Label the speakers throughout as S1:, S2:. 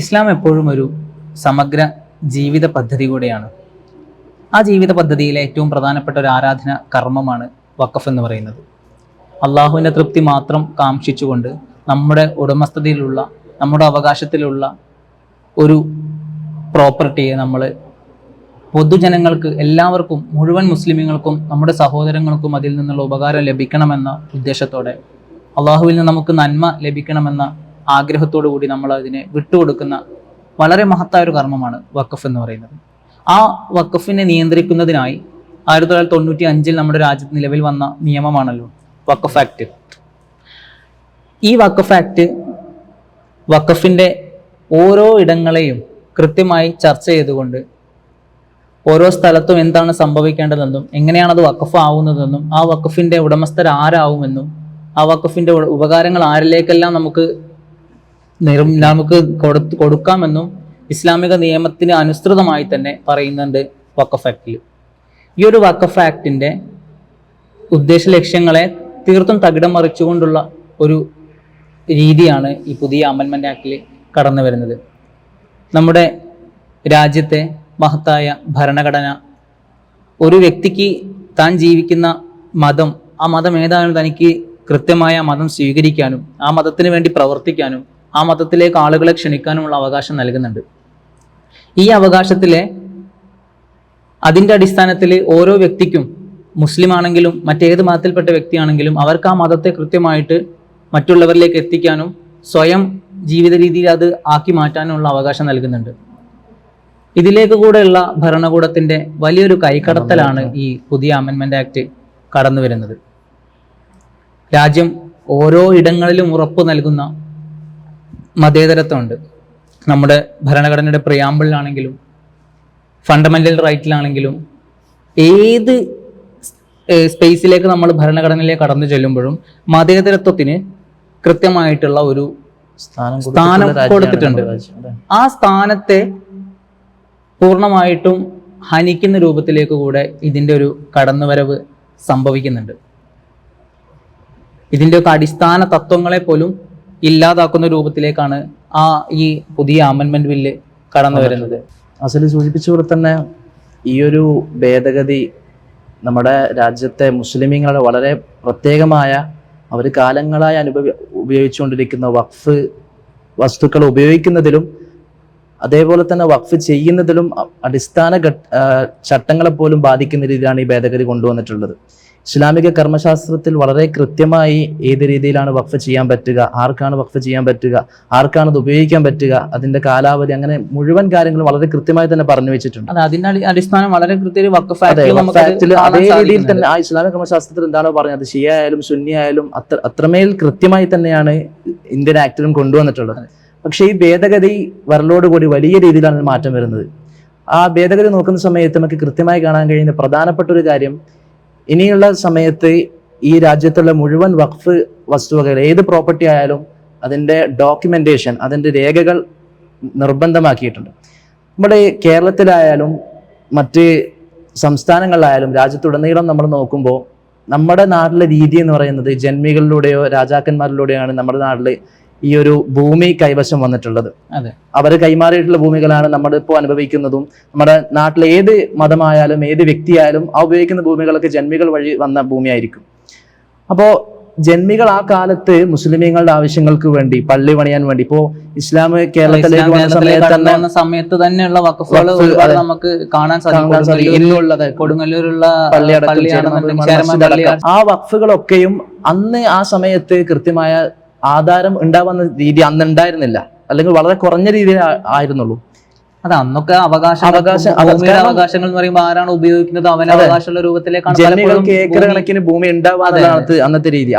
S1: ഇസ്ലാം എപ്പോഴും ഒരു സമഗ്ര ജീവിത പദ്ധതി കൂടെയാണ്. ആ ജീവിത പദ്ധതിയിലെ ഏറ്റവും പ്രധാനപ്പെട്ട ഒരു ആരാധന കർമ്മമാണ് വഖഫ് എന്ന് പറയുന്നത്. അള്ളാഹുവിന്റെ തൃപ്തി മാത്രം കാക്ഷിച്ചുകൊണ്ട് നമ്മുടെ ഉടമസ്ഥതയിലുള്ള നമ്മുടെ അവകാശത്തിലുള്ള ഒരു പ്രോപ്പർട്ടിയെ നമ്മൾ പൊതുജനങ്ങൾക്ക് എല്ലാവർക്കും മുഴുവൻ മുസ്ലിമുകൾക്കും നമ്മുടെ സഹോദരങ്ങൾക്കും അതിൽ നിന്നുള്ള ഉപകാരം ലഭിക്കണമെന്ന ഉദ്ദേശത്തോടെ അള്ളാഹുവിൽ നിന്ന് നമുക്ക് നന്മ ലഭിക്കണമെന്ന ആഗ്രഹത്തോടു കൂടി നമ്മൾ അതിനെ വിട്ടുകൊടുക്കുന്ന വളരെ മഹത്തായ ഒരു കർമ്മമാണ് വഖഫ് എന്ന് പറയുന്നത്. ആ വഖഫിനെ നിയന്ത്രിക്കുന്നതിനായി ആയിരത്തി തൊള്ളായിരത്തി തൊണ്ണൂറ്റി അഞ്ചിൽ നമ്മുടെ രാജ്യത്ത് നിലവിൽ വന്ന നിയമമാണല്ലോ വഖഫ് ആക്ട്. ഈ വഖഫ് ആക്ട് വഖഫിന്റെ ഓരോ ഇടങ്ങളെയും കൃത്യമായി ചർച്ച ചെയ്തുകൊണ്ട് ഓരോ സ്ഥലത്തും എന്താണ് സംഭവിക്കേണ്ടതെന്നും എങ്ങനെയാണ് അത് വഖഫ് ആവുന്നതെന്നും ആ വഖഫിന്റെ ഉടമസ്ഥർ ആരാവുമെന്നും ആ വഖഫിന്റെ ഉപകാരങ്ങൾ ആരിലേക്കെല്ലാം നമുക്ക് നമുക്ക് കൊടുത്ത് കൊടുക്കാമെന്നും ഇസ്ലാമിക നിയമത്തിന് അനുസൃതമായി തന്നെ പറയുന്നുണ്ട് വക്കഫ് ആക്ടിൽ. ഈ ഒരു വക്കഫ് ആക്ടിന്റെ ഉദ്ദേശ ലക്ഷ്യങ്ങളെ തീർത്തും തകിടം മറിച്ചുകൊണ്ടുള്ള ഒരു രീതിയാണ് ഈ പുതിയ അമൻമെന്റ് ആക്ടിൽ കടന്നു വരുന്നത്. നമ്മുടെ രാജ്യത്തെ മഹത്തായ ഭരണഘടന ഒരു വ്യക്തിക്ക് താൻ ജീവിക്കുന്ന മതം ആ മതം ഏതാണ് തനിക്ക് കൃത്യമായ മതം സ്വീകരിക്കാനും ആ മതത്തിന് വേണ്ടി പ്രവർത്തിക്കാനും ആ മതത്തിലേക്ക് ആളുകളെ ക്ഷണിക്കാനുമുള്ള അവകാശം നൽകുന്നുണ്ട്. ഈ അവകാശത്തിലെ അതിന്റെ അടിസ്ഥാനത്തിൽ ഓരോ വ്യക്തിക്കും മുസ്ലിം ആണെങ്കിലും മറ്റേത് മതത്തിൽപ്പെട്ട വ്യക്തിയാണെങ്കിലും അവർക്ക് ആ മതത്തെ കൃത്യമായിട്ട് മറ്റുള്ളവരിലേക്ക് എത്തിക്കാനും സ്വയം ജീവിത രീതിയിൽ അത് ആക്കി മാറ്റാനുള്ള അവകാശം നൽകുന്നുണ്ട്. ഇതിലേക്ക് കൂടെയുള്ള ഭരണകൂടത്തിന്റെ വലിയൊരു കൈക്കടത്തലാണ് ഈ പുതിയ അമെൻമെന്റ് ആക്ട് കടന്നു വരുന്നത് രാജ്യം ഓരോ ഇടങ്ങളിലും ഉറപ്പ് നൽകുന്ന മതേതരത്വമുണ്ട്. നമ്മുടെ ഭരണഘടനയുടെ പ്രിയാമ്പിളിലാണെങ്കിലും ഫണ്ടമെന്റൽ റൈറ്റിലാണെങ്കിലും ഏത് സ്പേസിലേക്ക് നമ്മൾ ഭരണഘടനയിലേക്ക് കടന്നു ചെല്ലുമ്പോഴും മതേതരത്വത്തിന് കൃത്യമായിട്ടുള്ള ഒരു
S2: സ്ഥാനം
S1: കൊടുത്തിട്ടുണ്ട്. ആ സ്ഥാനത്തെ പൂർണമായിട്ടും ഹനിക്കുന്ന രൂപത്തിലേക്ക് കൂടെ ഇതിന്റെ ഒരു കടന്നുവരവ് സംഭവിക്കുന്നുണ്ട്. ഇതിന്റെയൊക്കെ അടിസ്ഥാന തത്വങ്ങളെ പോലും ഇല്ലാതാക്കുന്ന രൂപത്തിലേക്കാണ് ആ ഈ പുതിയ അമെൻമെന്റ് ബില്ല് കടന്നു വരുന്നത്.
S2: അസൽ സൂചിപ്പിച്ച പോലെ തന്നെ ഈ ഒരു ഭേദഗതി നമ്മുടെ രാജ്യത്തെ മുസ്ലിമീങ്ങളുടെ വളരെ പ്രത്യേകമായ അവർ കാലങ്ങളായി അനുഭവി ഉപയോഗിച്ചുകൊണ്ടിരിക്കുന്ന വഖഫ് വസ്തുക്കൾ ഉപയോഗിക്കുന്നതിലും അതേപോലെ തന്നെ വഖഫ് ചെയ്യുന്നതിലും അടിസ്ഥാന ചട്ടങ്ങളെ പോലും ബാധിക്കുന്ന രീതിയിലാണ് ഈ ഭേദഗതി കൊണ്ടുവന്നിട്ടുള്ളത്. ഇസ്ലാമിക കർമ്മശാസ്ത്രത്തിൽ വളരെ കൃത്യമായി ഏത് രീതിയിലാണ് വഖഫ് ചെയ്യാൻ പറ്റുക ആർക്കാണ് വഖഫ് ചെയ്യാൻ പറ്റുക ആർക്കാണ് അത് ഉപയോഗിക്കാൻ പറ്റുക അതിന്റെ കാലാവധി അങ്ങനെ മുഴുവൻ കാര്യങ്ങളും വളരെ കൃത്യമായി തന്നെ പറഞ്ഞു വെച്ചിട്ടുണ്ട്.
S1: അത് അതിന്റെ അടിസ്ഥാനം വളരെ കൃത്യമായി വഖഫ്
S2: അതേ രീതിയിൽ തന്നെ ആ ഇസ്ലാമിക കർമ്മശാസ്ത്രത്തിൽ എന്താണോ പറഞ്ഞത് ഷിയ ആയാലും സുന്നി ആയാലും അത്ര അത്രമേൽ കൃത്യമായി തന്നെയാണ് ഇന്ത്യൻ ആക്ടിലും കൊണ്ടുവന്നിട്ടുള്ളത്. പക്ഷേ ഈ ഭേദഗതി വരലോടുകൂടി വലിയ രീതിയിലാണ് മാറ്റം വരുന്നത്. ആ ഭേദഗതി നോക്കുന്ന സമയത്ത് നമുക്ക് കൃത്യമായി കാണാൻ കഴിയുന്ന പ്രധാനപ്പെട്ട ഒരു കാര്യം ഇനിയുള്ള സമയത്ത് ഈ രാജ്യത്തുള്ള മുഴുവൻ വഖഫ് വസ്തുവകൾ ഏത് പ്രോപ്പർട്ടി ആയാലും അതിന്റെ ഡോക്യുമെന്റേഷൻ അതിന്റെ രേഖകൾ നിർബന്ധമാക്കിയിട്ടുണ്ട്. നമ്മുടെ കേരളത്തിലായാലും മറ്റ് സംസ്ഥാനങ്ങളിലായാലും രാജ്യത്തുടനീളം നമ്മൾ നോക്കുമ്പോൾ നമ്മുടെ നാട്ടിലെ രീതി എന്ന് പറയുന്നത് ജന്മികളിലൂടെയോ രാജാക്കന്മാരിലൂടെയാണ് നമ്മുടെ നാട്ടിൽ ഈ ഒരു ഭൂമി കൈവശം വന്നിട്ടുള്ളത്. അവർ കൈമാറിയിട്ടുള്ള ഭൂമികളാണ് നമ്മൾ ഇപ്പോൾ അനുഭവിക്കുന്നതും. നമ്മുടെ നാട്ടിലെ ഏത് മതമായാലും ഏത് വ്യക്തിയായാലും ആ ഉപയോഗിക്കുന്ന ഭൂമികളൊക്കെ ജന്മികൾ വഴി വന്ന ഭൂമിയായിരിക്കും. അപ്പോൾ ജന്മികൾ ആ കാലത്ത് മുസ്ലിമീങ്ങളുടെ ആവശ്യങ്ങൾക്ക് വേണ്ടി പള്ളി പണിയാൻ വേണ്ടി ഇപ്പോ ഇസ്ലാം കേരളത്തിലേക്ക് വന്ന സമയത്ത്
S1: തന്നെയുള്ള
S2: അതെ.
S1: നമുക്ക് കാണാൻ സാധിക്കും. കൊടുങ്ങല്ലൂരുള്ള
S2: പള്ളിയടക്കം. ആ വഖഫുകളൊക്കെയും അന്ന് ആ സമയത്ത് കൃത്യമായ ആധാരം ഉണ്ടാവുന്ന രീതി അന്ന് ഉണ്ടായിരുന്നില്ല അല്ലെങ്കിൽ വളരെ കുറഞ്ഞ രീതിയിൽ ആയിരുന്നുള്ളൂ.
S1: അത് അന്നൊക്കെ അവകാശ
S2: അവകാശം-
S1: അവകാശങ്ങൾ എന്ന് പറയുമ്പോൾ ആരാണ് ഉപയോഗിക്കുന്നത്? അവന്. അവകാശമുള്ള രൂപത്തിലേക്കാണ്
S2: ഏക്കർ കണക്കിന് ഭൂമി ഉണ്ടാവാന്നുള്ളതാണ് അന്നത്തെ- രീതി.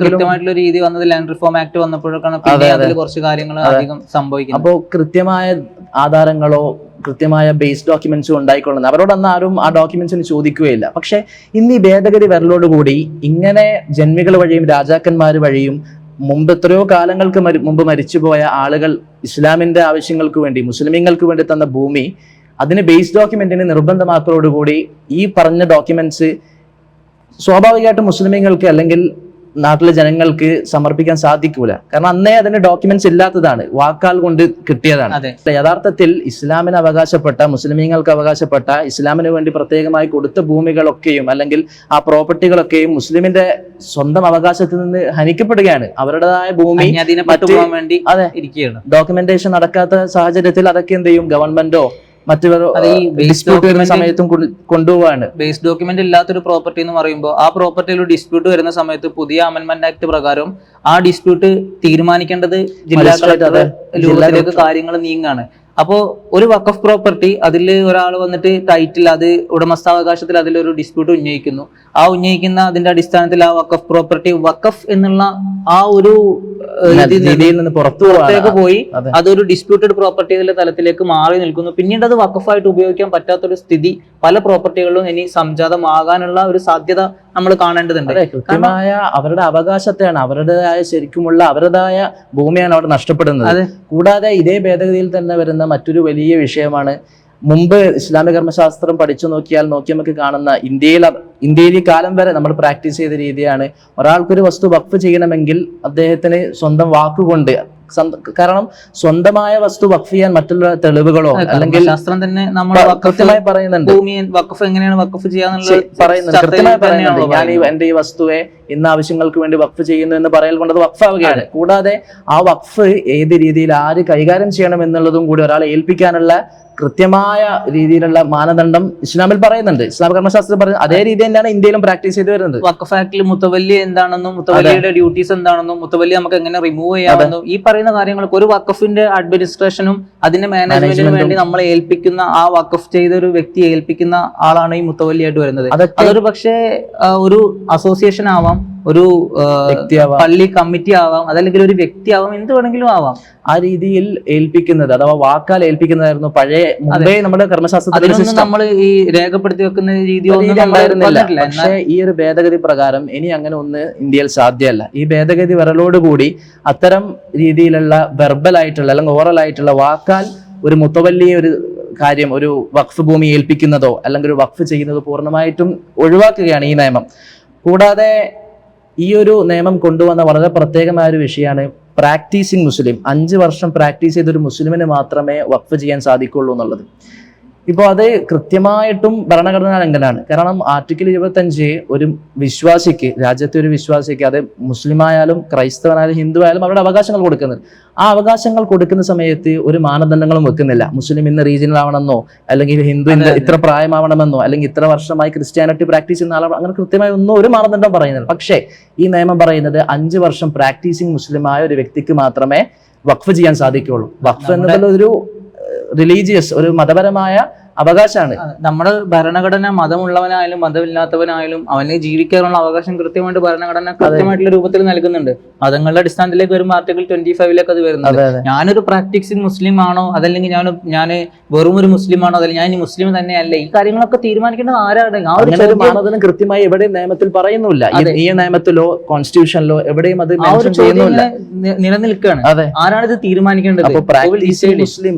S1: കൃത്യമായിട്ടുള്ള രീതി വന്നത് ലാൻഡ് റിഫോം ആക്ട് വന്നപ്പോഴൊക്കെയാണ്.
S2: അതെ,
S1: അതിൽ കുറച്ച് കാര്യങ്ങൾ അധികം സംഭവിക്കുന്നത്.
S2: അപ്പോൾ കൃത്യമായ ആധാരങ്ങളോ കൃത്യമായ ബേസ് ഡോക്യുമെന്റ്സും ഉണ്ടായിക്കൊള്ളുന്നത് അവരോട് അന്ന് ആരും ആ ഡോക്യുമെന്റ്സിന് ചോദിക്കുകയില്ല. പക്ഷെ ഇന്ന് ഈ ഭേദഗതി വരലോടുകൂടി ഇങ്ങനെ ജന്മികൾ വഴിയും രാജാക്കന്മാർ വഴിയും മുമ്പ് എത്രയോ കാലങ്ങൾക്ക് മുമ്പ് മരിച്ചുപോയ ആളുകൾ ഇസ്ലാമിന്റെ ആവശ്യങ്ങൾക്ക് വേണ്ടി മുസ്ലിമീങ്ങൾക്ക് വേണ്ടി തന്ന ഭൂമി അതിന് ബേസ് ഡോക്യുമെന്റിന് നിർബന്ധമാക്കലോടുകൂടി ഈ പറഞ്ഞ ഡോക്യുമെന്റ്സ് സ്വാഭാവികമായിട്ടും മുസ്ലിമീങ്ങൾക്ക് അല്ലെങ്കിൽ നാട്ടിലെ ജനങ്ങൾക്ക് സമർപ്പിക്കാൻ സാധിക്കൂല. കാരണം അന്നേ അതിന് ഡോക്യുമെന്റ്സ് ഇല്ലാത്തതാണ്. വാക്കാൽ കൊണ്ട് കിട്ടിയതാണ്. യഥാർത്ഥത്തിൽ ഇസ്ലാമിന് അവകാശപ്പെട്ട മുസ്ലിമീങ്ങൾക്ക് അവകാശപ്പെട്ട ഇസ്ലാമിന് വേണ്ടി പ്രത്യേകമായി കൊടുത്ത ഭൂമികളൊക്കെയും അല്ലെങ്കിൽ ആ പ്രോപ്പർട്ടികളൊക്കെയും മുസ്ലിമിന്റെ സ്വന്തം അവകാശത്തിൽ നിന്ന് ഹനിക്കപ്പെടുകയാണ്. അവരുടേതായ ഭൂമി അതെ. ഡോക്യുമെന്റേഷൻ നടക്കാത്ത സാഹചര്യത്തിൽ അതൊക്കെ എന്ത് ചെയ്യും? ഗവൺമെന്റോ മറ്റു ഡിസ്പ്യൂട്ട് വരുന്ന സമയത്തും കൊണ്ടുപോവാണ്.
S1: ബേസ് ഡോക്യുമെന്റ് ഇല്ലാത്തൊരു പ്രോപ്പർട്ടി എന്ന് പറയുമ്പോൾ ആ പ്രോപ്പർട്ടിയിൽ ഒരു ഡിസ്പ്യൂട്ട് വരുന്ന സമയത്ത് പുതിയ അമെന്റ്മെന്റ് ആക്ട് പ്രകാരം ആ ഡിസ്പ്യൂട്ട് തീരുമാനിക്കേണ്ടത് ജില്ലാ കളക്ടർ രൂപത്തിലേക്ക് കാര്യങ്ങൾ നീങ്ങാണ്. അപ്പോ ഒരു വക്കഫ് പ്രോപ്പർട്ടി അതിൽ ഒരാൾ വന്നിട്ട് ടൈറ്റിൽ അത് ഉടമസ്ഥാവകാശത്തിൽ അതിലൊരു ഡിസ്പ്യൂട്ട് ഉന്നയിക്കുന്നു. ആ ഉന്നയിക്കുന്ന അതിന്റെ അടിസ്ഥാനത്തിൽ ആ വക്കഫ് പ്രോപ്പർട്ടി വക്കഫ് എന്നുള്ള ആ ഒരു നിന്ന്
S2: രീതിയിൽ നിന്ന് പുറത്തു
S1: പുറത്തേക്ക് പോയി. അതൊരു ഡിസ്പ്യൂട്ടഡ് പ്രോപ്പർട്ടി പ്രോപ്പർട്ടിയുടെ തലത്തിലേക്ക് മാറി നിൽക്കുന്നു. പിന്നീട് അത് വക്കഫായിട്ട് ഉപയോഗിക്കാൻ പറ്റാത്തൊരു സ്ഥിതി പല പ്രോപ്പർട്ടികളിലും ഇനി സംജാതമാകാനുള്ള ഒരു സാധ്യത നമ്മൾ കാണേണ്ടതുണ്ട്.
S2: കൃത്യമായ അവരുടെ അവകാശത്തെയാണ് അവരുടേതായ ശരിക്കുമുള്ള അവരുടേതായ ഭൂമിയാണ് അവിടെ നഷ്ടപ്പെടുന്നത്. കൂടാതെ ഇതേ ഭേദഗതിയിൽ തന്നെ വരുന്ന മറ്റൊരു വലിയ വിഷയമാണ് മുമ്പ് ഇസ്ലാമിക കർമ്മശാസ്ത്രം പഠിച്ചു നോക്കിയാൽ നോക്കി നമുക്ക് കാണുന്ന ഇന്ത്യയിൽ ഇന്ത്യയിൽ ഈ കാലം വരെ നമ്മൾ പ്രാക്ടീസ് ചെയ്ത രീതിയാണ് ഒരാൾക്കൊരു വസ്തു വഖഫ് ചെയ്യണമെങ്കിൽ അദ്ദേഹത്തിന് സ്വന്തം വാക്കുകൊണ്ട് കാരണം സ്വന്തമായ വസ്തു വഖഫ് ചെയ്യാൻ മറ്റുള്ള തെളിവുകളോ അല്ലെങ്കിൽ
S1: ശാസ്ത്രം തന്നെ നമ്മൾ
S2: കൃത്യമായി പറയുന്നുണ്ട്.
S1: വഖഫ് എങ്ങനെയാണ് വഖഫ് ചെയ്യാന്നുള്ള
S2: ശരി, പറയുന്നുണ്ട്. കൃത്യമായി പറയുന്നുണ്ട്. ഞാൻ ഈ. എന്റെ ഈ വസ്തുവെ ഇന്ന ആവശ്യങ്ങൾക്ക് വേണ്ടി വഖഫ് ചെയ്യുന്നു എന്ന് പറയൽ കൊണ്ട് അത്. വഖഫാവുകയാണ് കൂടാതെ ആ വഖഫ് ഏത് രീതിയിൽ ആര് കൈകാര്യം ചെയ്യണം എന്നുള്ളതും കൂടി ഒരാളെ ഏൽപ്പിക്കാനുള്ള കൃത്യമായ രീതിയിലുള്ള മാനദണ്ഡം ഇസ്ലാമിൽ പറയുന്നുണ്ട്. ഇസ്ലാം കർമ്മശാസ്ത്രം പറയുന്നത് അതേ രീതി തന്നെയാണ് ഇന്ത്യയിലും പ്രാക്ടീസ് ചെയ്ത് വരുന്നത്.
S1: വഖഫ് ആക്ടിൽ മുത്തവല്ലി എന്താണെന്നും മുത്തവല്ലിയുടെ ഡ്യൂട്ടീസ് എന്താണെന്നും മുത്തവല്ലി നമുക്ക് എങ്ങനെ റിമൂവ് ചെയ്യാമെന്നും ഈ പറയുന്ന കാര്യങ്ങൾക്ക് ഒരു വക്കഫിന്റെ അഡ്മിനിസ്ട്രേഷനും അതിന്റെ മാനേജ്മെന്റിനും വേണ്ടി നമ്മളെ ഏൽപ്പിക്കുന്ന ആ വക്കഫ് ചെയ്ത ഒരു വ്യക്തി ഏൽപ്പിക്കുന്ന ആളാണ് ഈ മുത്തവല്ലിയായിട്ട് വരുന്നത്. അതൊരു പക്ഷേ ഒരു അസോസിയേഷൻ ആവാം. ഒരു പള്ളി കമ്മിറ്റി ആവാം അതല്ലെങ്കിൽ ഒരു വ്യക്തി ആവാം എന്ത് വേണമെങ്കിലും ആവാം.
S2: ആ രീതിയിൽ ഏൽപ്പിക്കുന്നത് അഥവാ വാക്കാൽ ഏൽപ്പിക്കുന്നതായിരുന്നു പഴയ മുമ്പേ നമ്മുടെ കർമ്മശാസ്ത്രത്തിൽ
S1: നമ്മൾ ഈ രേഖപ്പെടുത്തി വെക്കുന്ന രീതിയോ ഒന്നും
S2: രീതി ഉണ്ടായിരുന്നില്ല.
S1: വന്നിട്ടില്ല.
S2: പക്ഷേ ഈ ഒരു ഭേദഗതി പ്രകാരം ഇനി അങ്ങനെ ഒന്ന് ഇന്ത്യയിൽ സാധ്യമല്ല ഈ ഭേദഗതി വരലോടുകൂടി അത്തരം രീതിയിലുള്ള വെർബൽ ആയിട്ടുള്ള അല്ലെങ്കിൽ ഓറൽ ആയിട്ടുള്ള വാക്കാൽ ഒരു മുത്തവല്ലിയ ഒരു കാര്യം ഒരു വഖഫ് ഭൂമി ഏൽപ്പിക്കുന്നതോ അല്ലെങ്കിൽ ഒരു വഖഫ് ചെയ്യുന്നതോ പൂർണമായിട്ടും ഒഴിവാക്കുകയാണ് ഈ നിയമം. കൂടാതെ ഈ ഒരു നിയമം കൊണ്ടുവന്ന വളരെ പ്രത്യേകമായ ഒരു വിഷയമാണ് പ്രാക്ടീസിങ് മുസ്ലിം. അഞ്ച് വർഷം പ്രാക്ടീസ് ചെയ്തൊരു മുസ്ലിമിന് മാത്രമേ വഖഫ് ചെയ്യാൻ സാധിക്കുള്ളൂ എന്നുള്ളത്. ഇപ്പോൾ അത് കൃത്യമായിട്ടും ഭരണഘടനാ ലംഘനമാണ്. കാരണം ആർട്ടിക്കിൾ ഇരുപത്തഞ്ച് ഒരു വിശ്വാസിക്ക് രാജ്യത്തെ ഒരു വിശ്വാസിക്ക് അത് മുസ്ലിമായാലും ക്രൈസ്തവനായാലും ഹിന്ദു ആയാലും അവരുടെ അവകാശങ്ങൾ കൊടുക്കുന്നത്. ആ അവകാശങ്ങൾ കൊടുക്കുന്ന സമയത്ത് ഒരു മാനദണ്ഡങ്ങളും വെക്കുന്നില്ല. മുസ്ലിം ഇന്ന് റീജിയണൽ ആവണമെന്നോ അല്ലെങ്കിൽ ഹിന്ദു ഇന്ന. ഇത്ര പ്രായമാവണമെന്നോ അല്ലെങ്കിൽ ഇത്ര വർഷമായി ക്രിസ്ത്യാനിറ്റി പ്രാക്ടീസ് ചെയ്യുന്ന ആളാണ് അങ്ങനെ കൃത്യമായി ഒന്നും ഒരു മാനദണ്ഡം പറയുന്നില്ല. പക്ഷേ ഈ നിയമം പറയുന്നത് അഞ്ച് വർഷം പ്രാക്ടീസിങ് മുസ്ലിമായ ഒരു വ്യക്തിക്ക് മാത്രമേ വഖഫ് ചെയ്യാൻ സാധിക്കുകയുള്ളൂ. വഖഫ് എന്നുള്ളത് ഒരു റിലീജിയസ് ഒരു മതപരമായ അവകാശമാണ്.
S1: നമ്മുടെ ഭരണഘടന മതമുള്ളവനായാലും മതമില്ലാത്തവനായാലും അവന് ജീവിക്കാനുള്ള അവകാശം കൃത്യമായിട്ട് ഭരണഘടന കൃത്യമായിട്ടുള്ള രൂപത്തിൽ നൽകുന്നുണ്ട്. മതങ്ങളുടെ അടിസ്ഥാനത്തിലേക്ക് വരുമ്പോൾ ആർട്ടിക്കിൾ ട്വന്റി ഫൈവിലേക്ക് അത് വരുന്നത് ഞാനൊരു പ്രാക്ടീസിങ് മുസ്ലിം ആണോ? അതല്ലെങ്കിൽ ഞാൻ ഞാൻ വെറും ഒരു മുസ്ലിം ആണോ? അതല്ലെങ്കിൽ ഞാൻ മുസ്ലിം തന്നെയല്ല. ഈ കാര്യങ്ങളൊക്കെ തീരുമാനിക്കേണ്ടത് ആരാണ്? ആ ഒരു
S2: മാനദണ്ഡം കൃത്യമായി എവിടെയും നിയമത്തിൽ പറയുന്നില്ല. ഈ- നിയമത്തിലോ കോൺസ്റ്റിറ്റ്യൂഷനിലോ എവിടെയും അത് ചെയ്യുന്നില്ല.
S1: നിലനിൽക്കുകയാണ് ആരാണ് ഇത് തീരുമാനിക്കേണ്ടത്?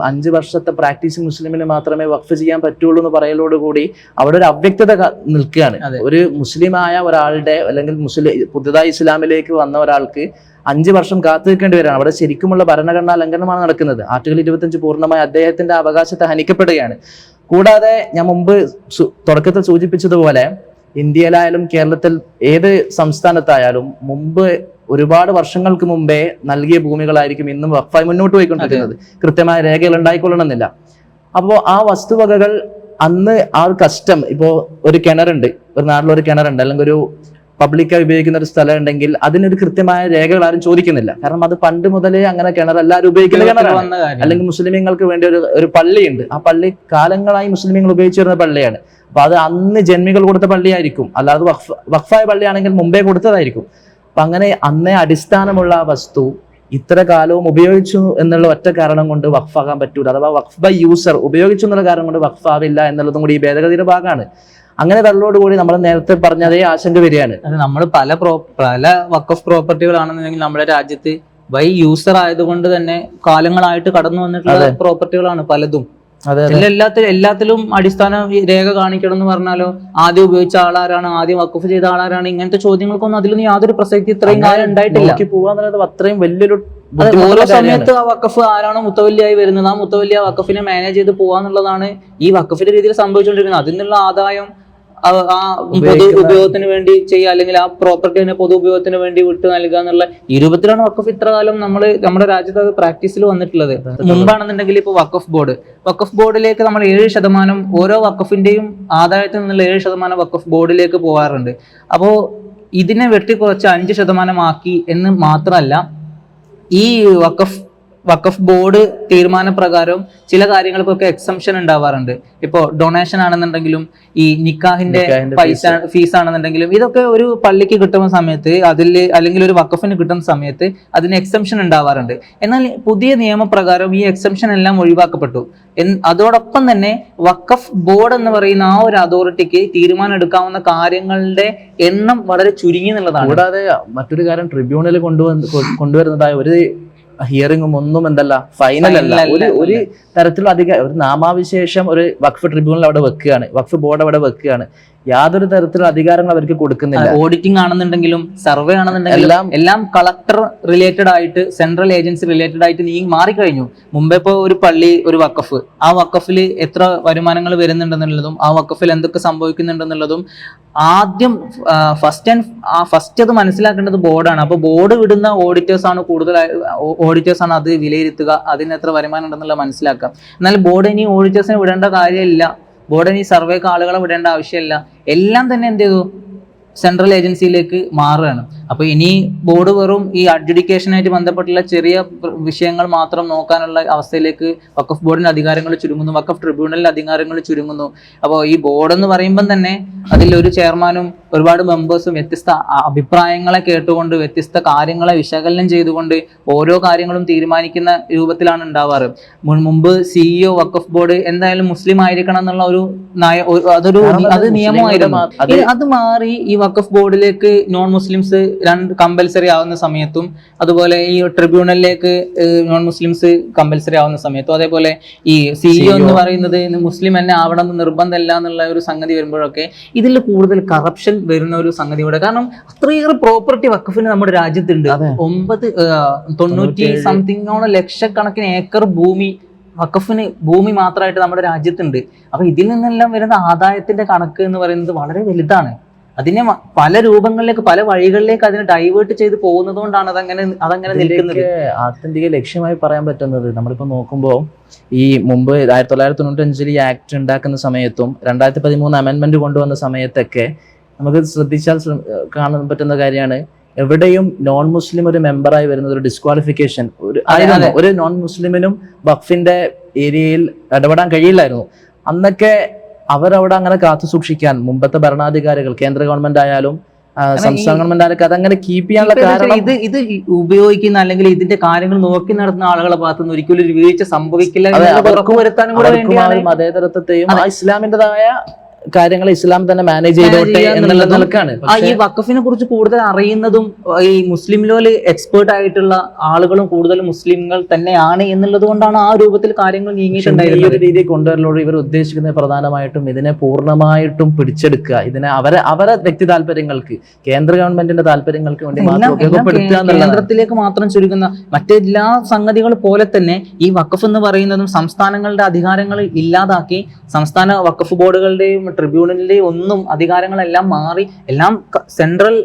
S2: അഞ്ച് വർഷത്തെ പ്രാക്ടീസിങ് മുസ്ലിമിന് മാത്രമേ വഖഫ് ചെയ്യാൻ പറ്റുള്ളൂ എന്ന് പറയലോട് കൂടി അവിടെ ഒരു അവ്യക്തത നിൽക്കുകയാണ്. ഒരു മുസ്ലിമായ ഒരാളുടെ അല്ലെങ്കിൽ മുസ്ലിം പുതുതായി ഇസ്ലാമിലേക്ക് വന്ന ഒരാൾക്ക് അഞ്ച് വർഷം കാത്തു നിൽക്കേണ്ടി വരികയാണ്. അവിടെ ശരിക്കുമുള്ള ഭരണഘടനാ ലംഘനമാണ് നടക്കുന്നത്. ആർട്ടിക്കിൾ ഇരുപത്തഞ്ച് പൂർണമായി അദ്ദേഹത്തിന്റെ അവകാശത്തെ ഹനിക്കപ്പെടുകയാണ്. കൂടാതെ ഞാൻ മുമ്പ് തുടക്കത്തിൽ സൂചിപ്പിച്ചതുപോലെ ഇന്ത്യയിലായാലും കേരളത്തിൽ ഏത് സംസ്ഥാനത്തായാലും മുമ്പ് ഒരുപാട് വർഷങ്ങൾക്ക് മുമ്പേ നൽകിയ ഭൂമികളായിരിക്കും ഇന്നും വഫായി മുന്നോട്ട് പോയിക്കൊണ്ടിരിക്കുന്നത്. കൃത്യമായ രേഖകൾ ഉണ്ടായിക്കൊള്ളണമെന്നില്ല. അപ്പോൾ ആ വസ്തുവകകൾ അന്ന് ആ ഒരു കസ്റ്റം ഇപ്പോൾ ഒരു കിണറുണ്ട് ഒരു നാട്ടിലൊരു കിണറുണ്ട് അല്ലെങ്കിൽ ഒരു പബ്ലിക്കായി ഉപയോഗിക്കുന്ന ഒരു സ്ഥലം ഉണ്ടെങ്കിൽ അതിനൊരു കൃത്യമായ രേഖകൾ ആരും ചോദിക്കുന്നില്ല. കാരണം അത് പണ്ട് മുതലേ അങ്ങനെ കിണർ എല്ലാവരും ഉപയോഗിക്കുന്ന കിണറാണ്. അല്ലെങ്കിൽ മുസ്ലിമീങ്ങൾക്ക് വേണ്ടി ഒരു ഒരു പള്ളിയുണ്ട്. ആ പള്ളി കാലങ്ങളായി മുസ്ലിമീങ്ങൾ ഉപയോഗിച്ചു വരുന്ന പള്ളിയാണ്. അപ്പൊ അത് അന്ന് ജന്മികൾ കൊടുത്ത പള്ളിയായിരിക്കും. അല്ലാതെ വഖഫായ പള്ളിയാണെങ്കിൽ മുമ്പേ കൊടുത്തതായിരിക്കും. അപ്പൊ അങ്ങനെ അന്നേ അടിസ്ഥാനമുള്ള ആ വസ്തു ഇത്ര കാലവും ഉപയോഗിച്ചു എന്നുള്ള ഒറ്റ കാരണം കൊണ്ട് വഖഫാകാൻ പറ്റൂല. അഥവാ വഖഫ് ബൈ യൂസർ ഉപയോഗിച്ചു എന്നുള്ള കാരണം കൊണ്ട് വഖഫാവില്ല എന്നുള്ളതും കൂടി ഈ ഭേദഗതിയുടെ ഭാഗമാണ്. അങ്ങനെ കൂടി നമ്മൾ നേരത്തെ പറഞ്ഞ അതേ ആശങ്ക വരികയാണ്.
S1: അത് നമ്മൾ പല പ്രോ പല വക്കഫ് പ്രോപ്പർട്ടികളാണെന്നുണ്ടെങ്കിൽ നമ്മുടെ രാജ്യത്ത് ബൈ യൂസർ ആയതുകൊണ്ട് തന്നെ കാലങ്ങളായിട്ട് കടന്നു വന്നിട്ടുള്ള പ്രോപ്പർട്ടികളാണ് പലതും. എല്ലാത്തിലും എല്ലാത്തിലും അടിസ്ഥാന രേഖ കാണിക്കണം എന്ന് പറഞ്ഞാലോ? ആദ്യം ഉപയോഗിച്ച ആളാരാണ്? ആദ്യം വക്കുഫ് ചെയ്ത ആളാരാണ്? ഇങ്ങനത്തെ ചോദ്യങ്ങൾക്കൊന്നും അതിലൊന്നും യാതൊരു പ്രസക്തി ഇത്രയും കാലം ഉണ്ടായിട്ടില്ല.
S2: പോവാന്നുള്ളത് അത്രയും വലിയൊരു
S1: ഓരോ സമയത്ത് ആ വക്കഫ് ആരാണോ മുത്തവല്ലിയായി വരുന്നത്. ആ മുത്തവല്ലി ആ വക്കഫിനെ മാനേജ് ചെയ്ത് പോവാന്നുള്ളതാണ് ഈ വക്കഫിന്റെ രീതിയിൽ സംഭവിച്ചുകൊണ്ടിരിക്കുന്നത്. അതിനുള്ള ആദായം ആ- പൊതു ഉപയോഗത്തിന് വേണ്ടി ചെയ്യുക അല്ലെങ്കിൽ ആ പ്രോപ്പർട്ടി തന്നെ പൊതു ഉപയോഗത്തിന് വേണ്ടി വിട്ടു നൽകുക എന്നുള്ള ഈ രൂപത്തിലാണ് വക്കഫ് ഇത്ര കാലം നമ്മൾ നമ്മുടെ രാജ്യത്ത് അത് പ്രാക്ടീസിൽ വന്നിട്ടുള്ളത്. മുമ്പാണെന്നുണ്ടെങ്കിൽ ഇപ്പോൾ വക്കഫ് ബോർഡ് വക്കഫ് ബോർഡിലേക്ക് നമ്മൾ ഏഴ് ശതമാനം ഓരോ വക്കഫിന്റെയും ആദായത്തിൽ നിന്നുള്ള ഏഴ് ശതമാനം വക്കഫ് ബോർഡിലേക്ക് പോകാറുണ്ട് അപ്പോൾ ഇതിനെ വെട്ടിക്കുറച്ച് അഞ്ച് ശതമാനമാക്കി എന്ന് മാത്രമല്ല ഈ വഖഫ് വഖഫ് ബോർഡ് തീരുമാനപ്രകാരം ചില കാര്യങ്ങൾക്കൊക്കെ എക്സംഷൻ ഉണ്ടാവാറുണ്ട്. ഇപ്പോൾ ഡൊണേഷൻ ആണെന്നുണ്ടെങ്കിലും ഈ നിക്കാഹിന്റെ പൈസ ഫീസ് ആണെന്നുണ്ടെങ്കിലും ഇതൊക്കെ ഒരു പള്ളിക്ക് കിട്ടുന്ന സമയത്ത് അതിൽ അല്ലെങ്കിൽ ഒരു വഖഫിന് കിട്ടുന്ന സമയത്ത് അതിന് എക്സംഷൻ ഉണ്ടാവാറുണ്ട്. എന്നാൽ പുതിയ നിയമപ്രകാരം ഈ എക്സംഷൻ എല്ലാം ഒഴിവാക്കപ്പെട്ടു. അതോടൊപ്പം തന്നെ വഖഫ് ബോർഡ് എന്ന് പറയുന്ന ആ ഒരു അതോറിറ്റിക്ക് തീരുമാനം എടുക്കാവുന്ന കാര്യങ്ങളുടെ എണ്ണം വളരെ ചുരുങ്ങി എന്നുള്ളതാണ്.
S2: കൂടാതെ മറ്റൊരു കാര്യം ട്രിബ്യൂണൽ കൊണ്ടുവന്ന് കൊണ്ടുവരുന്നതായ ഒരു ഹിയറിംഗും ഒന്നും എന്തല്ല ഫൈനൽ അല്ല. ഒരു. ഒരു തരത്തിലുള്ള അധിക ഒരു നാമാവിശേഷം ഒരു വഖഫ് ട്രിബ്യൂണൽ അവിടെ വെക്കുകയാണ്. വഖഫ് ബോർഡ് അവിടെ വെക്കുകയാണ്. യാതൊരു തരത്തിലുള്ള അധികാരങ്ങൾ അവർക്ക് കൊടുക്കുന്നില്ല.
S1: ഓഡിറ്റിംഗ് ആണെന്നുണ്ടെങ്കിലും സർവേ ആണെന്നുണ്ടെങ്കിലും
S2: എല്ലാം
S1: എല്ലാം കളക്ടർ റിലേറ്റഡ് ആയിട്ട് സെൻട്രൽ ഏജൻസി റിലേറ്റഡ് ആയിട്ട് നീ മാറിക്കഴിഞ്ഞു. മുമ്പേ ഇപ്പോൾ ഒരു പള്ളി ഒരു വക്കഫ് ആ വക്കഫിൽ എത്ര വരുമാനങ്ങൾ വരുന്നുണ്ടെന്നുള്ളതും ആ വക്കഫിൽ എന്തൊക്കെ സംഭവിക്കുന്നുണ്ടെന്നുള്ളതും ആദ്യം ഫസ്റ്റ് ആൻഡ് ആ ഫസ്റ്റ് അത് മനസ്സിലാക്കേണ്ടത് ബോർഡാണ് അപ്പോൾ ബോർഡ് വിടുന്ന ഓഡിറ്റേഴ്സ് ആണ് കൂടുതൽ ഓഡിറ്റേഴ്സ് അത് വിലയിരുത്തുക അതിന് എത്ര വരുമാനം ഉണ്ടെന്നുള്ള മനസ്സിലാക്കുക. എന്നാൽ ബോർഡ് ഇനി ഓഡിറ്റേഴ്സിനെ വിടേണ്ട കാര്യമില്ല. ബോർഡ് ഇനി സർവേക്ക് ആളുകളെ വിടേണ്ട ആവശ്യമില്ല. എല്ലാം തന്നെ എന്ത് ചെയ്തു? സെൻട്രൽ ഏജൻസിയിലേക്ക് മാറുകയാണ്. അപ്പൊ ഇനി ബോർഡ് വെറും ഈ അഡ്ജുഡിക്കേഷനായിട്ട് ബന്ധപ്പെട്ടുള്ള ചെറിയ വിഷയങ്ങൾ മാത്രം നോക്കാനുള്ള അവസ്ഥയിലേക്ക് വക്കഫ് ബോർഡിന്റെ അധികാരങ്ങൾ ചുരുങ്ങുന്നു വക്കഫ് ട്രിബ്യൂണലിന്റെ അധികാരങ്ങൾ ചുരുങ്ങുന്നു. അപ്പോൾ ഈ ബോർഡ് എന്ന് പറയുമ്പം തന്നെ അതിൽ ഒരു ചെയർമാനും ഒരുപാട് മെമ്പേഴ്സും വ്യത്യസ്ത അഭിപ്രായങ്ങളെ കേട്ടുകൊണ്ട് വ്യത്യസ്ത കാര്യങ്ങളെ വിശകലനം ചെയ്തുകൊണ്ട് ഓരോ കാര്യങ്ങളും തീരുമാനിക്കുന്ന രൂപത്തിലാണ് ഉണ്ടാവാറ്. മുൻപ് മുമ്പ് സിഇഒ വക്കഫ് ബോർഡ് എന്തായാലും മുസ്ലിം ആയിരിക്കണം എന്നുള്ള ഒരു നയ അതൊരു അത് നിയമമായിരുന്നു.
S2: അത്
S1: മാറി ഈ വക്കഫ് ബോർഡിലേക്ക് നോൺ മുസ്ലിംസ് രണ്ട് കമ്പൽസറി ആവുന്ന സമയത്തും അതുപോലെ ഈ ട്രിബ്യൂണലിലേക്ക് നോൺ മുസ്ലിംസ് കമ്പൽസറി ആവുന്ന സമയത്തും അതേപോലെ ഈ സിഇഒ എന്ന് പറയുന്നത് മുസ്ലിം തന്നെ ആവണം എന്ന് നിർബന്ധമല്ല എന്നുള്ള ഒരു സംഗതി വരുമ്പോഴൊക്കെ ഇതിൽ കൂടുതൽ കറപ്ഷൻ വരുന്ന ഒരു സംഗതി കൂടെ കാരണം അത്രയേറെ പ്രോപ്പർട്ടി വക്കഫിന് നമ്മുടെ രാജ്യത്തുണ്ട്. ഒമ്പത് തൊണ്ണൂറ്റി. സംതിങ്ങോളം ലക്ഷക്കണക്കിന് ഏക്കർ ഭൂമി വക്കഫിന് ഭൂമി മാത്രമായിട്ട് നമ്മുടെ രാജ്യത്തുണ്ട്. അപ്പൊ ഇതിൽ നിന്നെല്ലാം വരുന്ന ആദായത്തിന്റെ കണക്ക് എന്ന് പറയുന്നത് വളരെ വലുതാണ്. അതിനെ പല രൂപങ്ങളിലേക്ക് പല വഴികളിലേക്ക് അതിനെ ഡൈവേർട്ട് ചെയ്ത് പോകുന്നത് കൊണ്ടാണ് അതങ്ങനെ അതങ്ങനെ നിൽക്കുന്നത്.
S2: ആത്യന്തിക ലക്ഷ്യമായി പറയാൻ പറ്റുന്നത് നമ്മളിപ്പോ നോക്കുമ്പോൾ ഈ മുമ്പ് ആയിരത്തി തൊള്ളായിരത്തി തൊണ്ണൂറ്റി അഞ്ചിൽ ഈ ആക്ട് ഉണ്ടാക്കുന്ന സമയത്തും രണ്ടായിരത്തി പതിമൂന്ന് അമെന്റ്മെന്റ് കൊണ്ടുവന്ന സമയത്തൊക്കെ നമുക്ക് ശ്രദ്ധിച്ചാൽ കാണാൻ പറ്റുന്ന കാര്യമാണ്. എവിടെയും നോൺ മുസ്ലിം ഒരു മെമ്പറായി വരുന്ന ഒരു ഡിസ്ക്വാളിഫിക്കേഷൻ ഒരു. ഒരു നോൺ മുസ്ലിമിനും വഖഫിന്റെ ഏരിയയിൽ ഇടപെടാൻ കഴിയില്ലായിരുന്നു. അന്നൊക്കെ അവരവിടെ അങ്ങനെ കാത്തു സൂക്ഷിക്കാൻ മുമ്പത്തെ ഭരണാധികാരികൾ കേന്ദ്ര ഗവൺമെന്റ് ആയാലും സംസ്ഥാന ഗവൺമെന്റ് ആയാലും അതങ്ങനെ കീപ്പ് ചെയ്യാനുള്ള കാരണം
S1: ഇത് ഇത് ഉപയോഗിക്കുന്ന അല്ലെങ്കിൽ ഇതിന്റെ കാര്യങ്ങൾ നോക്കി നടത്തുന്ന ആളുകളെ ഭാഗത്തുനിന്ന് ഒരിക്കലും ഒരു വീഴ്ച സംഭവിക്കില്ല
S2: തരത്തെയും
S1: എന്നുള്ളത്
S2: കാര്യങ്ങൾ ഇസ്ലാം തന്നെ മാനേജ് ചെയ്തോട്ടെ എന്നുള്ള നിലക്കാണ്.
S1: ഈ വഖഫിനെ കുറിച്ച് കൂടുതൽ അറിയുന്നതും ഈ മുസ്ലിം ലോൽ എക്സ്പേർട്ട് ആയിട്ടുള്ള ആളുകളും കൂടുതൽ മുസ്ലിങ്ങൾ തന്നെയാണ് എന്നുള്ളത് കൊണ്ടാണ് ആ രൂപത്തിൽ കാര്യങ്ങൾ
S2: പക്ഷെ ഈ
S1: നീങ്ങിയിട്ടുണ്ടായിരുന്നത്
S2: ഒരു രീതിയിൽ കൊണ്ടുവരലോട് ഇവർ ഉദ്ദേശിക്കുന്നത് പ്രധാനമായിട്ടും ഇതിനെ പൂർണമായിട്ടും പിടിച്ചെടുക്കുക. ഇതിനെ അവരെ അവരെ വ്യക്തി താല്പര്യങ്ങൾക്ക് കേന്ദ്ര ഗവൺമെന്റിന്റെ താല്പര്യങ്ങൾക്ക് വേണ്ടി
S1: കേന്ദ്രത്തിലേക്ക് മാത്രം ചുരുക്കുന്ന മറ്റെല്ലാ സംഗതികൾ പോലെ തന്നെ ഈ വഖഫ് എന്ന് പറയുന്നതും സംസ്ഥാനങ്ങളുടെ അധികാരങ്ങൾ ഇല്ലാതാക്കി സംസ്ഥാന വഖഫ് ബോർഡുകളുടെയും ട്രിബ്യൂണലിന്റെയും ഒന്നും അധികാരങ്ങളെല്ലാം മാറി എല്ലാം സെൻട്രൽ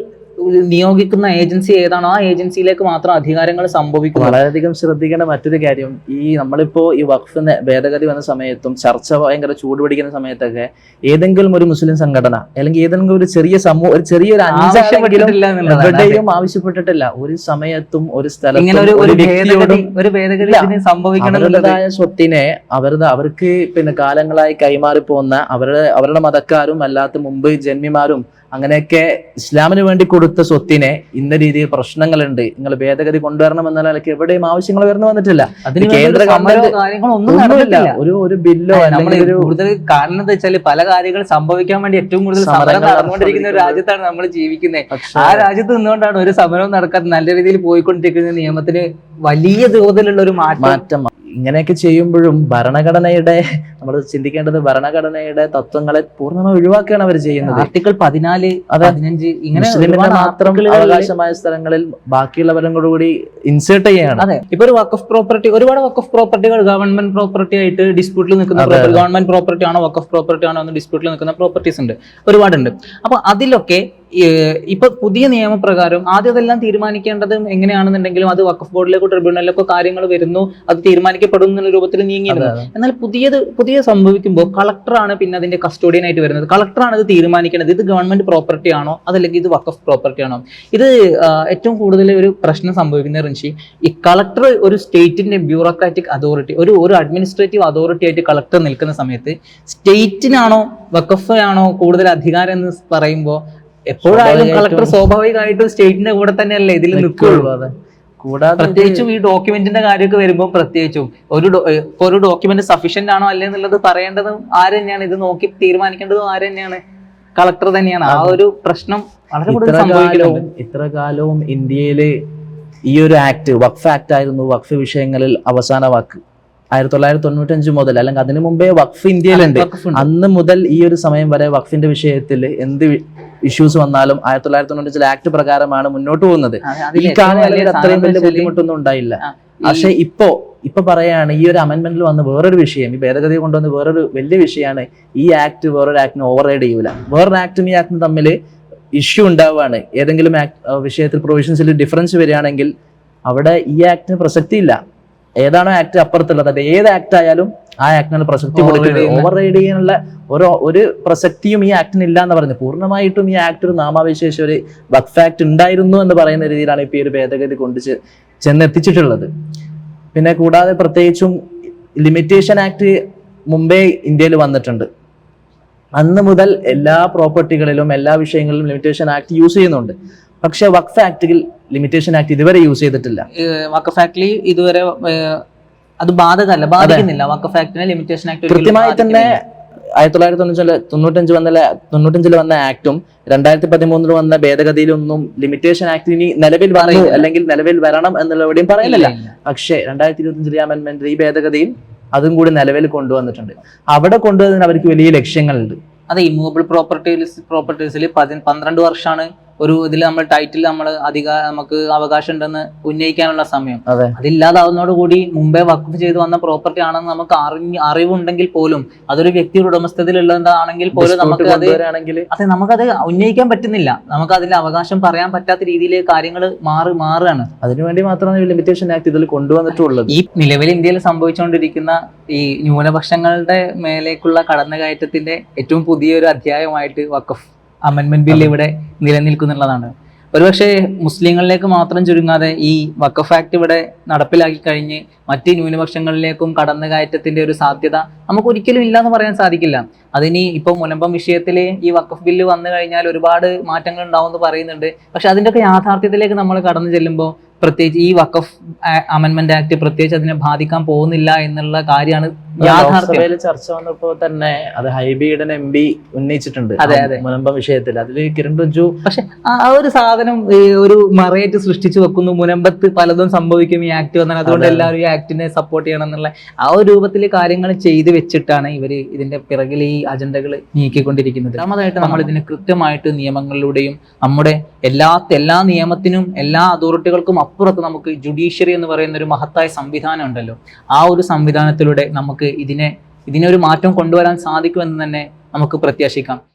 S1: നിയോഗിക്കുന്ന ഏജൻസി ഏതാണോ? ആ ഏജൻസിയിലേക്ക് മാത്രം അധികാരങ്ങൾ സംഭവിക്കും
S2: വളരെയധികം ശ്രദ്ധിക്കേണ്ട മറ്റൊരു കാര്യം ഈ നമ്മളിപ്പോ ഈ വഖഫ് നെ- ഭേദഗതി വന്ന സമയത്തും ചർച്ച ഭയങ്കര ചൂടുപിടിക്കുന്ന സമയത്തൊക്കെ ഏതെങ്കിലും ഒരു മുസ്ലിം സംഘടന അല്ലെങ്കിൽ ഏതെങ്കിലും ഒരു ചെറിയ സമൂഹം ഒരു ചെറിയൊരു അഞ്ചാളെങ്കിലും
S1: ആവശ്യപ്പെട്ടിട്ടില്ല.
S2: ഒരു സമയത്തും ഒരു സ്ഥലത്തും അവരുടേതായ സ്വത്തിനെ അവരുടെ അവർക്ക് പിന്നെ കാലങ്ങളായി കൈമാറി പോകുന്ന അവരുടെ അവരുടെ മതക്കാരും അല്ലാത്ത മുമ്പ് ജന്മിമാരും അങ്ങനെയൊക്കെ ഇസ്ലാമിന് വേണ്ടി കൊടുത്ത സ്വത്തിനെ ഇന്ന രീതിയിൽ പ്രശ്നങ്ങളുണ്ട് നിങ്ങൾ ഭേദഗതി കൊണ്ടുവരണം എന്ന നിലയ്ക്ക് എവിടെയും ആവശ്യങ്ങൾ ഉയർന്നു വന്നിട്ടില്ല.
S1: അതിന്
S2: കേന്ദ്ര ഗവൺമെന്റ് ഒരു ഒരു ബില്ലോ അല്ലെങ്കിൽ
S1: കൂടുതൽ കാരണം എന്താ വെച്ചാൽ പല കാര്യങ്ങൾ സംഭവിക്കാൻ വേണ്ടി ഏറ്റവും കൂടുതൽ സമരം നടന്നുകൊണ്ടിരിക്കുന്ന ഒരു രാജ്യത്താണ് നമ്മൾ ജീവിക്കുന്നത്. ആ രാജ്യത്ത് നിന്നുകൊണ്ടാണ് ഒരു സമരവും നടക്കാതെ നല്ല രീതിയിൽ പോയിക്കൊണ്ടിരിക്കുന്ന നിയമത്തിന് വലിയ തോതിലുള്ള ഒരു മാറ്റം
S2: ഇങ്ങനെയൊക്കെ ചെയ്യുമ്പോഴും ഭരണഘടനയുടെ നമ്മൾ ചിന്തിക്കേണ്ടത് ഭരണഘടനയുടെ തത്വങ്ങളെ പൂർണമായി ഒഴിവാക്കുകയാണ് അവർ ചെയ്യുന്നത്.
S1: ആർട്ടിക്കിൾ പതിനാല്. പതിനഞ്ച് ഇങ്ങനെ
S2: മാത്രം അവകാശമായ സ്ഥലങ്ങളിൽ ബാക്കിയുള്ളവരും കൂടി ഇൻസേർട്ട് ചെയ്യാണ്.
S1: അതെ. ഇപ്പൊ ഒരു വക്കഫ് പ്രോപ്പർട്ടി ഒരുപാട് വക്കഫ് പ്രോപ്പർട്ടികൾ ഗവൺമെന്റ് പ്രോപ്പർട്ടി ആയിട്ട് ഡിസ്പ്യൂട്ടിൽ നിൽക്കുന്ന. ഗവൺമെന്റ് പ്രോപ്പർട്ടി ആണോ വക്കഫ് പ്രോപ്പർട്ടി ആണോ എന്ന് ഡിസ്പ്യൂട്ടിൽ നിൽക്കുന്ന പ്രോപ്പർട്ടീസ് ഉണ്ട്. ഒരുപാടുണ്ട്. അപ്പൊ അതിലൊക്കെ ഇപ്പൊ പുതിയ നിയമപ്രകാരം ആദ്യം അതെല്ലാം തീരുമാനിക്കേണ്ടത് എങ്ങനെയാണെന്നുണ്ടെങ്കിലും അത് വക്കഫ് ബോർഡിലേക്കോ ട്രിബ്യൂണലിലേക്കോ കാര്യങ്ങൾ വരുന്നു. അത് തീരുമാനിക്കപ്പെടും എന്നുള്ള രൂപത്തിൽ നീങ്ങിയിരുന്നു. എന്നാൽ പുതിയത് പുതിയ സംഭവിക്കുമ്പോൾ കളക്ടറാണ് പിന്നെ അതിന്റെ കസ്റ്റോഡിയൻ ആയിട്ട് വരുന്നത്. കളക്ടറാണ് ഇത് തീരുമാനിക്കേണ്ടത്. ഇത് ഗവൺമെന്റ് പ്രോപ്പർട്ടി ആണോ? അതല്ലെങ്കിൽ ഇത് വക്കഫ് പ്രോപ്പർട്ടി ആണോ? ഇത് ഏറ്റവും കൂടുതൽ ഒരു പ്രശ്നം സംഭവിക്കുന്ന റിൻഷി ഈ കളക്ടർ ഒരു സ്റ്റേറ്റിന്റെ ബ്യൂറോക്രാറ്റിക് അതോറിറ്റി ഒരു ഒരു അഡ്മിനിസ്ട്രേറ്റീവ് അതോറിറ്റി ആയിട്ട് കളക്ടർ നിൽക്കുന്ന സമയത്ത് സ്റ്റേറ്റിനാണോ വക്കഫ് ആണോ കൂടുതൽ അധികാരം എന്ന് പറയുമ്പോൾ എപ്പോഴായാലും കളക്ടർ സ്വാഭാവികമായിട്ടും സ്റ്റേറ്റിന്റെ കൂടെ തന്നെയല്ലേ ഇതിൽ നിൽക്കുള്ളൂ
S2: അതെ. കൂടാതെ
S1: പ്രത്യേകിച്ചും ഈ ഡോക്യുമെന്റിന്റെ കാര്യമൊക്കെ വരുമ്പോൾ പ്രത്യേകിച്ചും ഒരു ഒരു ഡോക്യുമെന്റ് സഫീഷ്യന്റ് ആണോ അല്ലേ എന്നുള്ളത് പറയേണ്ടതും ആര് തന്നെയാണ്? ഇത് നോക്കി തീരുമാനിക്കേണ്ടതും ആര് തന്നെയാണ്? കളക്ടർ തന്നെയാണ്. ആ ഒരു പ്രശ്നം വളരെ കൂടുതൽ
S2: ഇത്ര കാലവും ഇത്ര കാലവും ഇന്ത്യയിൽ ഈ ഒരു ആക്ട് വഖഫ് ആക്ട് ആയിരുന്നു വഖഫ് വിഷയങ്ങളിൽ അവസാന വാക്ക്. ആയിരത്തി തൊള്ളായിരത്തി തൊണ്ണൂറ്റഞ്ച് മുതൽ അല്ലെങ്കിൽ അതിനു മുമ്പേ വഖഫ് ഇന്ത്യയിലുണ്ട്. അന്ന് മുതൽ ഈ ഒരു സമയം വരെ വഖഫിന്റെ വിഷയത്തിൽ എന്ത് ഇഷ്യൂസ് വന്നാലും ആയിരത്തി തൊള്ളായിരത്തി തൊണ്ണൂറ്റി ആക്ട് പ്രകാരമാണ് മുന്നോട്ട് പോകുന്നത്. ഈ കാലയളവിൽ അത്രയും വലിയ ബുദ്ധിമുട്ടൊന്നും ഉണ്ടായില്ല. പക്ഷെ ഇപ്പോ ഇപ്പൊ പറയാണ് ഈ ഒരു അമെന്റ്മെന്റിൽ വന്ന വേറൊരു വിഷയം ഈ ഭേദഗതി കൊണ്ടുവന്ന വേറൊരു വലിയ വിഷയമാണ് ഈ ആക്ട് വേറൊരു ആക്ടിന് ഓവർ റൈഡ് ചെയ്യൂല. വേറൊരു ആക്ടും ഈ ആക്ടും തമ്മിൽ ഇഷ്യൂ ഉണ്ടാവുകയാണ് ഏതെങ്കിലും വിഷയത്തിൽ പ്രൊവിഷൻസിൽ ഡിഫറൻസ് വരികയാണെങ്കിൽ അവിടെ ഈ ആക്ടിന് പ്രസക്തി ഇല്ല ഏതാണോ ആക്ട് അപ്പുറത്തുള്ളത്. അത് ഏത് ആക്ട് ആയാലും ആ ആക്ടിന് പ്രസക്തി കൊടുക്കുന്നത് ഓവർ റൈഡ് ചെയ്യാനുള്ള ഒരു ഒരു പ്രസക്തിയും ഈ ആക്ടിന് ഇല്ല എന്ന് പറഞ്ഞു പൂർണമായിട്ടും ഈ ആക്ട് ഒരു നാമാവിശേഷ ഒരു വഖഫ് ആക്ട് ഉണ്ടായിരുന്നു എന്ന് പറയുന്ന രീതിയിലാണ് ഇപ്പൊ ഈ ഒരു ഭേദഗതി കൊണ്ട് ചെന്നെത്തിച്ചിട്ടുള്ളത്. പിന്നെ കൂടാതെ പ്രത്യേകിച്ചും ലിമിറ്റേഷൻ ആക്ട് മുമ്പേ ഇന്ത്യയിൽ വന്നിട്ടുണ്ട്. അന്ന് മുതൽ എല്ലാ പ്രോപ്പർട്ടികളിലും എല്ലാ വിഷയങ്ങളിലും ലിമിറ്റേഷൻ ആക്ട് യൂസ് ചെയ്യുന്നുണ്ട്. പക്ഷെ വഖഫ് ആക്ടിൽ ലിമിറ്റേഷൻ ആക്ട് ഇതുവരെ യൂസ് ചെയ്തിട്ടില്ല.
S1: വക്ഫ് വഖഫ് ആക്ടിൽ ഇതുവരെ അത് ബാധകമല്ല ബാധിക്കുന്നില്ല. വഖഫ് ആക്ടിനെ ലിമിറ്റേഷൻ ആക്ട്
S2: കൃത്യമായി തന്നെ ആയിരത്തി തൊള്ളായിരത്തി തൊണ്ണൂറ്റി തൊണ്ണൂറ്റഞ്ച് വന്ന തൊണ്ണൂറ്റഞ്ചിൽ വന്ന ആക്ടും രണ്ടായിരത്തി പതിമൂന്നിൽ വന്ന ഭേദഗതിയിലൊന്നും ലിമിറ്റേഷൻ ആക്ട് ഇനി നിലവിൽ വന്നു
S1: പറയുന്നില്ല.
S2: അല്ലെങ്കിൽ നിലവിൽ വരണം എന്നുള്ള എവിടെയും പറയുന്നില്ല. പക്ഷേ രണ്ടായിരത്തി ഇരുപത്തിയഞ്ചിലെ അമെന്മെന്റ് ഈ ഭേദഗതിയിൽ അതും കൂടി നിലവിൽ കൊണ്ടുവന്നിട്ടുണ്ട്. അവിടെ കൊണ്ടുവന്നതിന് അവർക്ക് വലിയ ലക്ഷ്യങ്ങളുണ്ട്.
S1: അതെ ഇമ്മൂവബിൾ പ്രോപ്പർട്ടീസ് പ്രോപ്പർട്ടീസിൽ പന്ത്രണ്ട് വർഷമാണ് ഒരു ഇതിൽ നമ്മൾ ടൈറ്റിൽ നമ്മൾ അധിക നമുക്ക് അവകാശം ഉണ്ടെന്ന് ഉന്നയിക്കാനുള്ള സമയം.
S2: അതില്ലാതാവുന്നതോട്
S1: കൂടി മുമ്പേ വഖഫ് ചെയ്ത് വന്ന പ്രോപ്പർട്ടി ആണെന്ന് നമുക്ക് അറിഞ്ഞ് അറിവുണ്ടെങ്കിൽ പോലും അതൊരു വ്യക്തിയുടെ ഉടമസ്ഥതയിലുള്ളതാണെങ്കിൽ പോലും നമുക്ക് അത് അതെ നമുക്കത് ഉന്നയിക്കാൻ പറ്റുന്നില്ല. നമുക്ക് അതിൽ അവകാശം പറയാൻ പറ്റാത്ത രീതിയിൽ കാര്യങ്ങൾ മാറി മാറുകയാണ്.
S2: അതിനുവേണ്ടി മാത്രമാണ് ലിമിറ്റേഷൻ ആക്ട് ഇതിൽ കൊണ്ടുവന്നിട്ടുള്ളത്.
S1: ഈ നിലവിൽ ഇന്ത്യയിൽ സംഭവിച്ചുകൊണ്ടിരിക്കുന്ന ഈ ന്യൂനപക്ഷങ്ങളുടെ മേലേക്കുള്ള കടന്നുകയറ്റത്തിന്റെ ഏറ്റവും പുതിയൊരു അധ്യായമായിട്ട് വഖഫ്. അമെന്റ്മെന്റ് ബിൽ ഇവിടെ നിലനിൽക്കുന്നുള്ളതാണ്. ഒരുപക്ഷെ മുസ്ലിങ്ങളിലേക്ക് മാത്രം ചുരുങ്ങാതെ ഈ വക്കഫ് ആക്ട് ഇവിടെ നടപ്പിലാക്കി കഴിഞ്ഞ് മറ്റ് ന്യൂനപക്ഷങ്ങളിലേക്കും കടന്നുകയറ്റത്തിന്റെ ഒരു സാധ്യത നമുക്ക് ഒരിക്കലും ഇല്ല എന്ന് പറയാൻ സാധിക്കില്ല. അതിനി ഇപ്പോൾ മുനമ്പം വിഷയത്തിൽ ഈ വക്കഫ് ബില്ല് വന്നു കഴിഞ്ഞാൽ ഒരുപാട് മാറ്റങ്ങൾ ഉണ്ടാവും എന്ന് പറയുന്നുണ്ട്. പക്ഷെ അതിന്റെയൊക്കെ യാഥാർത്ഥ്യത്തിലേക്ക് നമ്മൾ കടന്നു ചെല്ലുമ്പോൾ പ്രത്യേകിച്ച് ഈ വക്കഫ് അമെൻമെന്റ് ആക്ട് പ്രത്യേകിച്ച് അതിനെ ബാധിക്കാൻ പോകുന്നില്ല എന്നുള്ള കാര്യമാണ്
S2: ലോക്സഭയിൽ ചർച്ച വന്നപ്പോ തന്നെ അത് ഹൈബിയുടെ എം പി ഉന്നയിച്ചിട്ടുണ്ട്.
S1: അതെ, അതെ.
S2: മുനമ്പം വിഷയത്തിൽ. അതിൽ കിരൺ റിജു
S1: പക്ഷെ ആ ഒരു സാധനം ഒരു മറയേറ്റ് സൃഷ്ടിച്ചു വെക്കുന്നു. മുനമ്പത്ത് പലതും സംഭവിക്കും ഈ ആക്ട് വന്നാൽ. അതുകൊണ്ട് എല്ലാവരും ഈ ആക്ടിനെ സപ്പോർട്ട് ചെയ്യണം എന്നുള്ള ആ ഒരു രൂപത്തിൽ കാര്യങ്ങൾ ചെയ്ത് വെച്ചിട്ടാണ് ഇവർ ഇതിന്റെ പിറകിൽ ഈ അജണ്ടകൾ നീക്കിക്കൊണ്ടിരിക്കുന്നത്. രണ്ടാമതായിട്ട് നമ്മൾ ഇതിന് കൃത്യമായിട്ട് നിയമങ്ങളിലൂടെയും നമ്മുടെ എല്ലാ എല്ലാ നിയമത്തിനും എല്ലാ അതോറിറ്റികൾക്കും അപ്പുറത്ത് നമുക്ക് ജുഡീഷ്യറി എന്ന് പറയുന്ന ഒരു മഹത്തായ സംവിധാനം ഉണ്ടല്ലോ. ആ ഒരു സംവിധാനത്തിലൂടെ നമുക്ക് ഇതിനെ ഇതിനൊരു മാറ്റം കൊണ്ടുവരാൻ സാധിക്കുമെന്ന് തന്നെ നമുക്ക് പ്രത്യാശിക്കാം.